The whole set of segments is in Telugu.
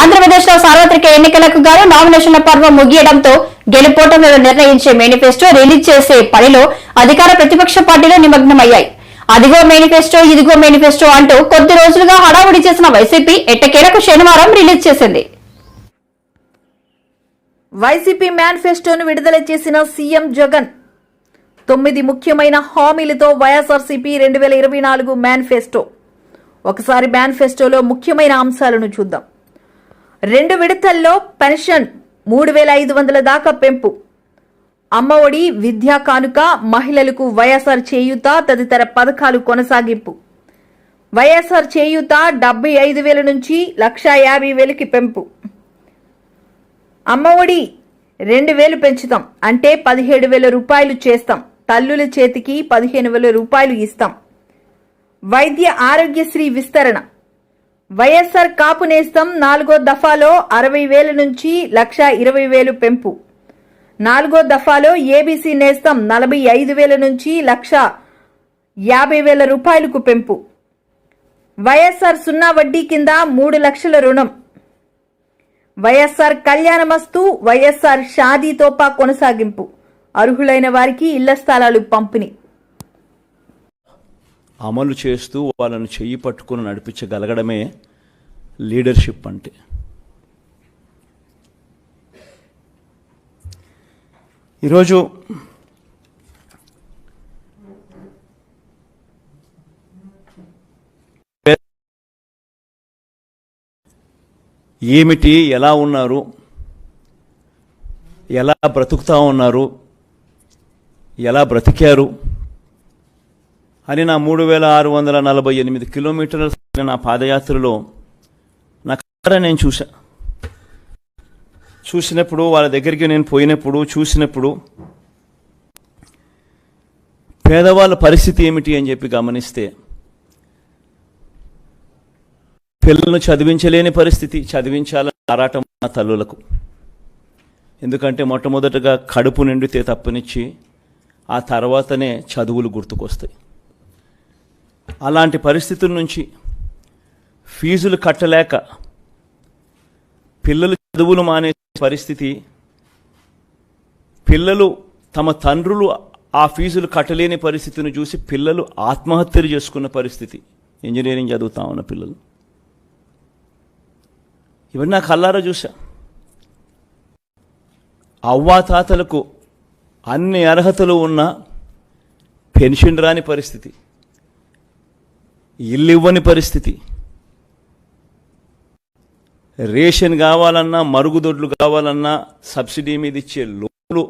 ఆంధ్రప్రదేశ్లో సార్వత్రిక ఎన్నికలకు గాను నామినేషన్ల పర్వం ముగియడంతో గెలుపోటములను నిర్ణయించే మేనిఫెస్టో రిలీజ్ చేసే పనిలో అధికార ప్రతిపక్ష పార్టీలు నిమగ్నమయ్యాయి. అదిగో మేనిఫెస్టో ఇదిగో మేనిఫెస్టో అంటూ కొద్ది రోజులుగా హడావుడి చేసిన వైసీపీ ఎట్టకేలకు శనివారం రిలీజ్ చేసింది. వైసీపీ మేనిఫెస్టోను విడుదల చేసిన సీఎం జగన్ తొమ్మిది ముఖ్యమైన హామీలతో వైఎస్ఆర్సీపీ రెండు వేల ఇరవై నాలుగు మేనిఫెస్టో. ఒకసారి మేనిఫెస్టోలో ముఖ్యమైన అంశాలను చూద్దాం. రెండు విడతల్లో పెన్షన్ మూడు వేల ఐదు వందల దాకా పెంపు. అమ్మఒడి విద్యా కానుక మహిళలకు వైఎస్ఆర్ చేయూత తదితర పథకాలు కొనసాగింపు. వైఎస్ఆర్ చేయూత డెబ్బై ఐదు వేల నుంచి లక్షా యాభై వేలకి పెంపు. అమ్మఒడి రెండు వేలు పెంచుతాం అంటే పదిహేడు వేల రూపాయలు చేస్తాం. తల్లుల చేతికి పదిహేను వేల రూపాయలు ఇస్తాం. వైద్య ఆరోగ్యశ్రీ విస్తరణ. వైఎస్ఆర్ కాపు నేస్తం నాలుగో దఫాలో అరవై వేల నుంచి లక్ష ఇరవై వేలు పెంపు. నాలుగో దఫాలో ఏబీసీ నేస్తం నలభై ఐదు వేల నుంచి లక్ష యాభై వేల రూపాయలకు పెంపు. వైఎస్ఆర్ సున్నా వడ్డీ కింద మూడు లక్షల రుణం. వైఎస్ఆర్ కళ్యాణమస్తు వైఎస్ఆర్ షాదీ తోపా కొనసాగింపు. అర్హులైన వారికి ఇళ్ళ స్థలాలు పంపిణీ. అమలు చేస్తూ వాళ్ళని చెయ్యి పట్టుకుని నడిపించగలగడమే లీడర్షిప్ అంటే. ఈరోజు ఏమిటి ఎలా ఉన్నారు ఎలా బ్రతుకుతా ఉన్నారు ఎలా బ్రతికారు అని నా మూడు వేల ఆరు వందల నలభై ఎనిమిది కిలోమీటర్ల నా పాదయాత్రలో నా కళ్ళారా నేను చూసా చూసినప్పుడు వాళ్ళ దగ్గరికి నేను పోయినప్పుడు చూసినప్పుడు పేదవాళ్ళ పరిస్థితి ఏమిటి అని చెప్పి గమనిస్తే పిల్లలను చదివించలేని పరిస్థితి చదివించాలని ఆరాటం నా తల్లులకు. ఎందుకంటే మొట్టమొదటగా కడుపు నిండితే తప్పనిచ్చి ఆ తర్వాతనే చదువులు గుర్తుకొస్తాయి. అలాంటి పరిస్థితుల నుంచి ఫీజులు కట్టలేక పిల్లలు చదువులు మానే పరిస్థితి పిల్లలు తమ తండ్రులు ఆ ఫీజులు కట్టలేని పరిస్థితిని చూసి పిల్లలు ఆత్మహత్యలు చేసుకున్న పరిస్థితి. ఇంజనీరింగ్ చదువుతా ఉన్న పిల్లలు. ఇవన్నీ నా కల్లారా చూసా అవ్వాతాతలకు అన్ని అర్హతలు ఉన్న పెన్షన్ రాని పరిస్థితి. ఇల్లు ఇవ్వని పరిస్థితి. రేషన్ కావాలన్నా మరుగుదొడ్లు కావాలన్నా సబ్సిడీ మీద ఇచ్చే లోన్లు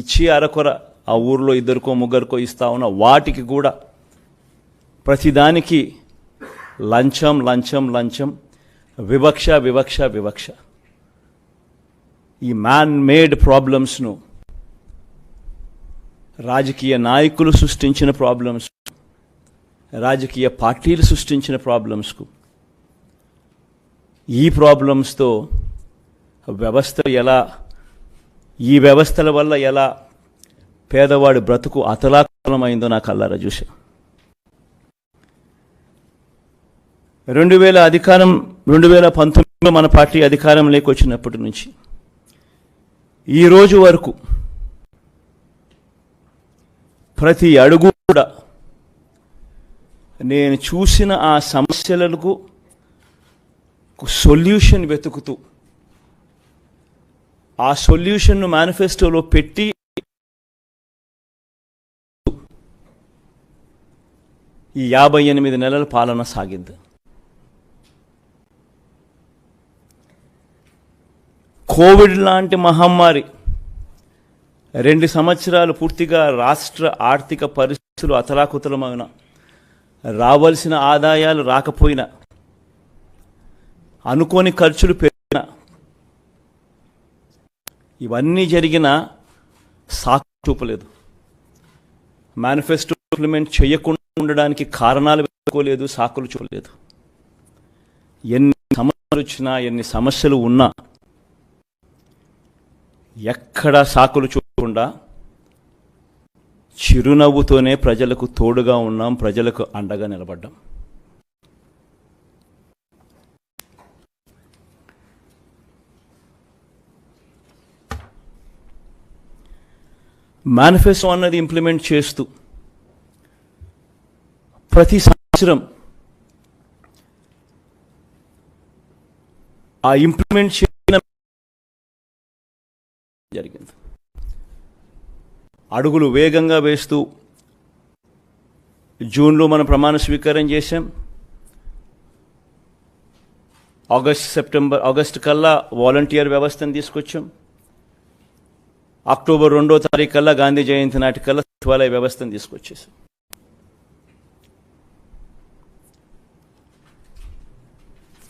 ఇచ్చి అరకొర ఆ ఊర్లో ఇద్దరికో ముగ్గురికో ఇస్తా ఉన్న వాటికి కూడా ప్రతిదానికి లంచం లంచం లంచం వివక్ష వివక్ష వివక్ష. ఈ మ్యాన్ మేడ్ ప్రాబ్లమ్స్ను రాజకీయ నాయకులు సృష్టించిన ప్రాబ్లమ్స్ రాజకీయ పార్టీలు సృష్టించిన ప్రాబ్లమ్స్కు ఈ ప్రాబ్లమ్స్తో వ్యవస్థ ఎలా ఈ వ్యవస్థల వల్ల ఎలా పేదవాడి బ్రతుకు అతలాకలమైందో నాకు అల్లారా చూసా రెండు వేల అధికారం రెండు వేల పంతొమ్మిదిలో మన పార్టీ అధికారంలోకి వచ్చినప్పటి నుంచి ఈ రోజు వరకు ప్రతి అడుగు కూడా నేను చూసిన ఆ సమస్యలకు సొల్యూషన్ వెతుకుతూ ఆ సొల్యూషన్ను మేనిఫెస్టోలో పెట్టి ఈ యాభై ఎనిమిది నెలల పాలన సాగింది. కోవిడ్ లాంటి మహమ్మారి రెండు సంవత్సరాలు పూర్తిగా రాష్ట్ర ఆర్థిక పరిస్థితులు అతలాకుతలమైన రావాల్సిన ఆదాయాలు రాకపోయినా అనుకోని ఖర్చులు పెరిగిన ఇవన్నీ జరిగిన సాకు చూపలేదు. మేనిఫెస్టో ఇంప్లిమెంట్ చేయకుండా ఉండడానికి కారణాలు పెట్టుకోలేదు సాకులు చూపలేదు. ఎన్ని సమస్యలు వచ్చినా ఎన్ని సమస్యలు ఉన్నా ఎక్కడ సాకులు చూడకుండా చిరునవ్వుతోనే ప్రజలకు తోడుగా ఉన్నాం ప్రజలకు అండగా నిలబడ్డాం. మేనిఫెస్టో అన్నది ఇంప్లిమెంట్ చేస్తూ ప్రతి సంవత్సరం ఆ ఇంప్లిమెంట్ అడుగులు వేగంగా వేస్తూ జూన్లో మనం ప్రమాణ స్వీకారం చేశాం. ఆగస్ట్ సెప్టెంబర్ ఆగస్ట్ కల్లా వాలంటీర్ వ్యవస్థను తీసుకొచ్చాం. అక్టోబర్ రెండో తారీఖు కల్లా గాంధీ జయంతి నాటికల్లా సచివాలయ వ్యవస్థను తీసుకొచ్చేసాం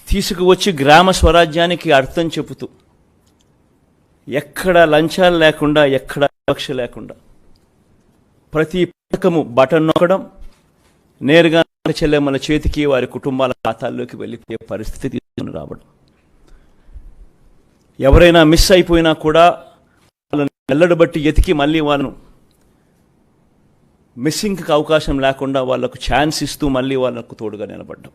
తీసుకువచ్చి గ్రామ స్వరాజ్యానికి అర్థం చెబుతూ ఎక్కడ లంచాలు లేకుండా ఎక్కడ వివక్ష లేకుండా ప్రతి పథకము బటన్ నొక్కడం నేరుగా చెల్లెమ్మల చేతికి వారి కుటుంబాల ఖాతాల్లోకి వెళ్ళిపోయే పరిస్థితి తీసుకుని రావడం. ఎవరైనా మిస్ అయిపోయినా కూడా వాళ్ళని ఎల్లడి బట్టి ఎతికి మళ్ళీ వాళ్ళను మిస్సింగ్కి అవకాశం లేకుండా వాళ్ళకు ఛాన్స్ ఇస్తూ మళ్ళీ వాళ్ళకు తోడుగా నిలబడ్డం.